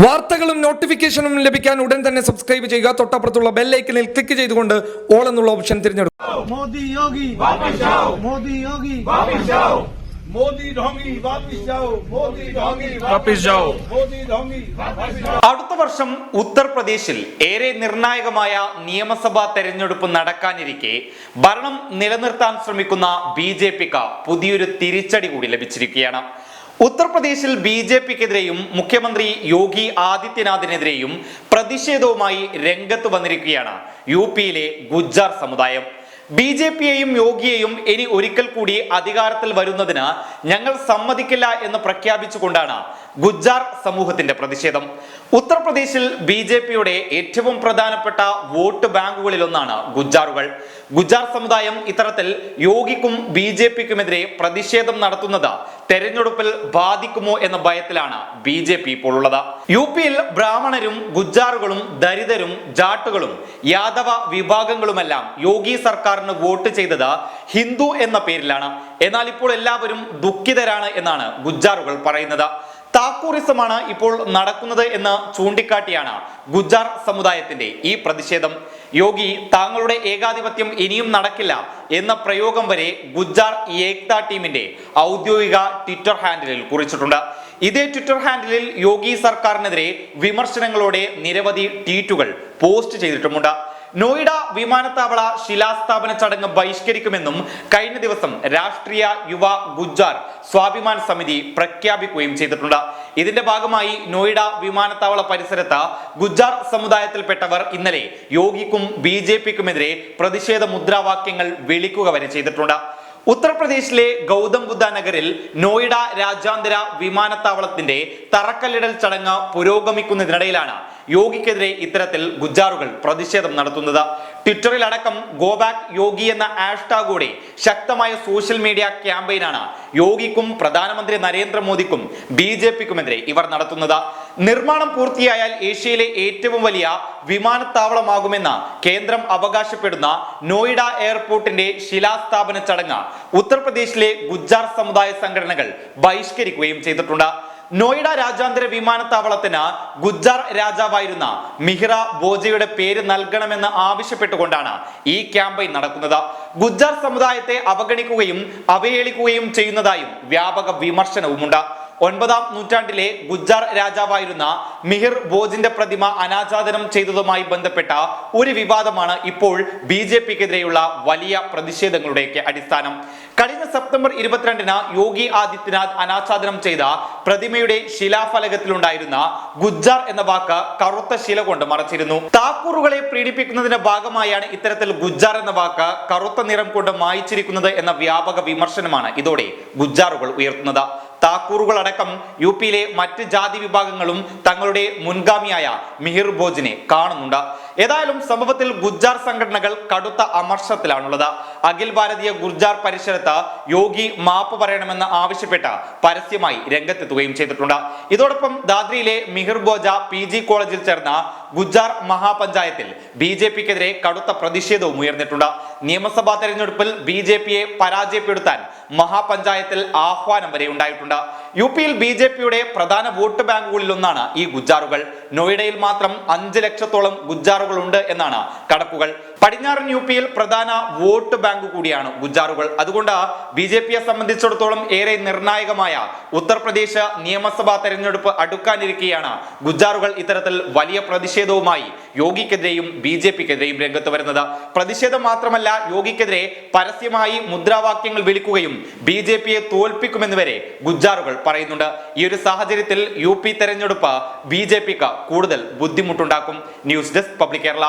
വാർത്തകളും നോട്ടിഫിക്കേഷനും ലഭിക്കാൻ ഉടൻ തന്നെ സബ്സ്ക്രൈബ് ചെയ്യുക. തൊട്ടപ്പുറത്തുള്ള ബെല്ലൈക്കനിൽ ക്ലിക്ക് ചെയ്തുകൊണ്ട് ഓൾ എന്നുള്ള ഓപ്ഷൻ തിരഞ്ഞെടുക്കുക. മോദി യോഗി മോദി യോഗി. മോദി മോദി അടുത്ത വർഷം ഉത്തർപ്രദേശിൽ ഏറെ നിർണായകമായ നിയമസഭാ തെരഞ്ഞെടുപ്പ് നടക്കാനിരിക്കെ ഭരണം നിലനിർത്താൻ ശ്രമിക്കുന്ന ബി പുതിയൊരു തിരിച്ചടി കൂടി ലഭിച്ചിരിക്കുകയാണ്. ഉത്തർപ്രദേശിൽ ബി ജെ പിക്കെതിരെയും മുഖ്യമന്ത്രി യോഗി ആദിത്യനാഥിനെതിരെയും പ്രതിഷേധവുമായി രംഗത്ത് വന്നിരിക്കുകയാണ് യു പിയിലെ ഗുജ്ജാർ സമുദായം. ബി ജെ പിയെയും യോഗിയെയും ഇനി ഒരിക്കൽ കൂടി അധികാരത്തിൽ വരുന്നതിന് ഞങ്ങൾ സമ്മതിക്കില്ല എന്ന് പ്രഖ്യാപിച്ചുകൊണ്ടാണ് ഗുജ്ജാർ സമൂഹത്തിന്റെ പ്രതിഷേധം. ഉത്തർപ്രദേശിൽ ബി ജെ പിയുടെ ഏറ്റവും പ്രധാനപ്പെട്ട വോട്ട് ബാങ്കുകളിലൊന്നാണ് ഗുജ്ജാറുകൾ. ഗുജ്ജാർ സമുദായം ഇത്തരത്തിൽ യോഗിക്കും ബി ജെ പിക്കുമെതിരെ പ്രതിഷേധം നടത്തുന്നത് തെരഞ്ഞെടുപ്പിൽ ബാധിക്കുമോ എന്ന ഭയത്തിലാണ് ബി ജെ പി ഇപ്പോൾ ഉള്ളത് യു പിയിൽ ബ്രാഹ്മണരും ഗുജ്ജാറുകളും ദരിദ്രരും ജാട്ടുകളും യാദവ വിഭാഗങ്ങളുമെല്ലാം യോഗി സർക്കാരിന് വോട്ട് ചെയ്തത് ഹിന്ദു എന്ന പേരിലാണ്. എന്നാൽ ഇപ്പോൾ എല്ലാവരും ദുഃഖിതരാണ് എന്നാണ് ഗുജ്ജാറുകൾ പറയുന്നത്. താക്കൂറിസമാണ് ഇപ്പോൾ നടക്കുന്നത് എന്ന് ചൂണ്ടിക്കാട്ടിയാണ് ഗുജാർ സമുദായത്തിന്റെ ഈ പ്രതിഷേധം. യോഗി താങ്കളുടെ ഏകാധിപത്യം ഇനിയും നടക്കില്ല എന്ന പ്രയോഗം വരെ ഗുജാർ ഏക്ത ടീമിന്റെ ഔദ്യോഗിക ട്വിറ്റർ ഹാൻഡിലിൽ കുറിച്ചിട്ടുണ്ട്. ഇതേ ട്വിറ്റർ ഹാൻഡിലിൽ യോഗി സർക്കാരിനെതിരെ വിമർശനങ്ങളോടെ നിരവധി ട്വീറ്റുകൾ പോസ്റ്റ് ചെയ്തിട്ടുമുണ്ട്. നോയിഡ വിമാനത്താവള ശിലാസ്ഥാപന ചടങ്ങ് ബഹിഷ്കരിക്കുമെന്നും കഴിഞ്ഞ ദിവസം രാഷ്ട്രീയ യുവ ഗുജ്ജാർ സ്വാഭിമാൻ സമിതി പ്രഖ്യാപിക്കുകയും ചെയ്തിട്ടുണ്ട്. ഇതിന്റെ ഭാഗമായി നോയിഡ വിമാനത്താവള പരിസരത്ത് ഗുജ്ജാർ സമുദായത്തിൽപ്പെട്ടവർ ഇന്നലെ യോഗിക്കും ബി ജെ പിക്കുമെതിരെ പ്രതിഷേധ മുദ്രാവാക്യങ്ങൾ വിളിക്കുക വരെ ചെയ്തിട്ടുണ്ട്. ഉത്തർപ്രദേശിലെ ഗൗതം ബുദ്ധ നഗറിൽ നോയിഡ രാജ്യാന്തര വിമാനത്താവളത്തിന്റെ തറക്കല്ലിടൽ ചടങ്ങ് പുരോഗമിക്കുന്നതിനിടയിലാണ് യോഗിക്കെതിരെ ഇത്തരത്തിൽ ഗുജ്ജാറുകൾ പ്രതിഷേധം നടത്തുന്നത്. ട്വിറ്ററിൽ അടക്കം ഗോ ബാക്ക് യോഗി എന്ന ഹാഷ്ടാഗോടെ ശക്തമായ സോഷ്യൽ മീഡിയ ക്യാമ്പയിനാണ് യോഗിക്കും പ്രധാനമന്ത്രി നരേന്ദ്രമോദിക്കും ബി ജെ പിക്കുമെതിരെ ഇവർ നടത്തുന്നത്. നിർമ്മാണം പൂർത്തിയായാൽ ഏഷ്യയിലെ ഏറ്റവും വലിയ വിമാനത്താവളമാകുമെന്ന് കേന്ദ്രം അവകാശപ്പെടുന്ന നോയിഡ എയർപോർട്ടിന്റെ ശിലാസ്ഥാപന ചടങ്ങ് ഉത്തർപ്രദേശിലെ ഗുജ്ജാർ സമുദായ സംഘടനകൾ ബഹിഷ്കരിക്കുകയും ചെയ്തിട്ടുണ്ട്. നോയിഡ രാജ്യാന്തര വിമാനത്താവളത്തിന് ഗുജ്ജാർ രാജാവായിരുന്ന മിഹ്റ ബോജയുടെ പേര് നൽകണമെന്ന് ആവശ്യപ്പെട്ടുകൊണ്ടാണ് ഈ ക്യാമ്പയിൻ നടക്കുന്നത്. ഗുജ്ജാർ സമുദായത്തെ അവഗണിക്കുകയും അവഹേളിക്കുകയും ചെയ്യുന്നതായും വ്യാപക വിമർശനവുമുണ്ട്. ഒൻപതാം നൂറ്റാണ്ടിലെ ഗുജ്ജാർ രാജാവായിരുന്ന മിഹിർ ബോജിന്റെ പ്രതിമ അനാച്ഛാദനം ചെയ്തതുമായി ബന്ധപ്പെട്ട ഒരു വിവാദമാണ് ഇപ്പോൾ ബി ജെ പിക്കെതിരെയുള്ള വലിയ പ്രതിഷേധങ്ങളുടെയൊക്കെ അടിസ്ഥാനം. കഴിഞ്ഞ സെപ്റ്റംബർ ഇരുപത്തിരണ്ടിന് യോഗി ആദിത്യനാഥ് അനാച്ഛാദനം ചെയ്ത പ്രതിമയുടെ ശിലാഫലകത്തിലുണ്ടായിരുന്ന ഗുജ്ജാർ എന്ന വാക്ക് കറുത്ത ശില കൊണ്ട് മറച്ചിരുന്നു. താക്കൂറുകളെ പ്രീണിപ്പിക്കുന്നതിന്റെ ഭാഗമായാണ് ഇത്തരത്തിൽ ഗുജ്ജാർ എന്ന വാക്ക് കറുത്ത നിറം കൊണ്ട് മായിച്ചിരിക്കുന്നത് എന്ന വ്യാപക വിമർശനമാണ് ഇതോടെ ഗുജ്ജാറുകൾ ഉയർത്തുന്നത്. താക്കൂറുകൾ അടക്കം യു പിയിലെ മറ്റ് ജാതി വിഭാഗങ്ങളും തങ്ങളുടെ മുൻഗാമിയായ മിഹിർ ബോജിനെ കാണുന്നുണ്ട്. ഏതായാലും സംഭവത്തിൽ ഗുജ്ജാർ സംഘടനകൾ കടുത്ത അമർഷത്തിലാണുള്ളത്. അഖിൽ ഭാരതീയ ഗുർജാർ പരിസരത്ത് യോഗി മാപ്പ് പറയണമെന്ന് ആവശ്യപ്പെട്ട് പരസ്യമായി രംഗത്തെത്തുകയും ചെയ്തിട്ടുണ്ട്. ഇതോടൊപ്പം ദാദ്രിയിലെ മിഹിർ ബോജ പി ജി കോളേജിൽ ചേർന്ന ഗുജാർ മഹാപഞ്ചായത്തിൽ ബി ജെ പിക്കെതിരെ കടുത്ത പ്രതിഷേധവും ഉയർന്നിട്ടുണ്ട്. നിയമസഭാ തെരഞ്ഞെടുപ്പിൽ ബി ജെ പിയെ പരാജയപ്പെടുത്താൻ മഹാപഞ്ചായത്തിൽ ആഹ്വാനം വരെ ഉണ്ടായിട്ടുണ്ട്. യു പിയിൽ ബി ജെ പിയുടെ പ്രധാന വോട്ട് ബാങ്കുകളിൽ ഒന്നാണ് ഈ ഗുജ്ജാറുകൾ. നോയിഡയിൽ മാത്രം അഞ്ച് ലക്ഷത്തോളം ഗുജ്ജാറുകൾ ഉണ്ട് എന്നാണ് കണക്കുകൾ. പടിഞ്ഞാറൻ യു പിയിൽ പ്രധാന വോട്ട് ബാങ്ക് കൂടിയാണ് ഗുജ്ജാറുകൾ. അതുകൊണ്ട് ബി ജെ പിയെ സംബന്ധിച്ചിടത്തോളം ഏറെ നിർണായകമായ ഉത്തർപ്രദേശ് നിയമസഭാ തെരഞ്ഞെടുപ്പ് അടുക്കാനിരിക്കെയാണ് ഗുജ്ജാറുകൾ ഇത്തരത്തിൽ വലിയ പ്രതിഷേധവുമായി യോഗിക്കെതിരെയും ബി ജെ പിക്കെതിരെയും രംഗത്ത് വരുന്നത്. പ്രതിഷേധം മാത്രമല്ല യോഗിക്കെതിരെ പരസ്യമായി മുദ്രാവാക്യങ്ങൾ വിളിക്കുകയും ബി ജെ പിയെ തോൽപ്പിക്കുമെന്ന് വരെ ഗുജ്ജാറുകൾ പറയുന്നുണ്ട്. ഈ ഒരു സാഹചര്യത്തിൽ യു പി തെരഞ്ഞെടുപ്പ് ബി ജെ പിക്ക് കൂടുതൽ ബുദ്ധിമുട്ടുണ്ടാക്കും. News desk public Kerala.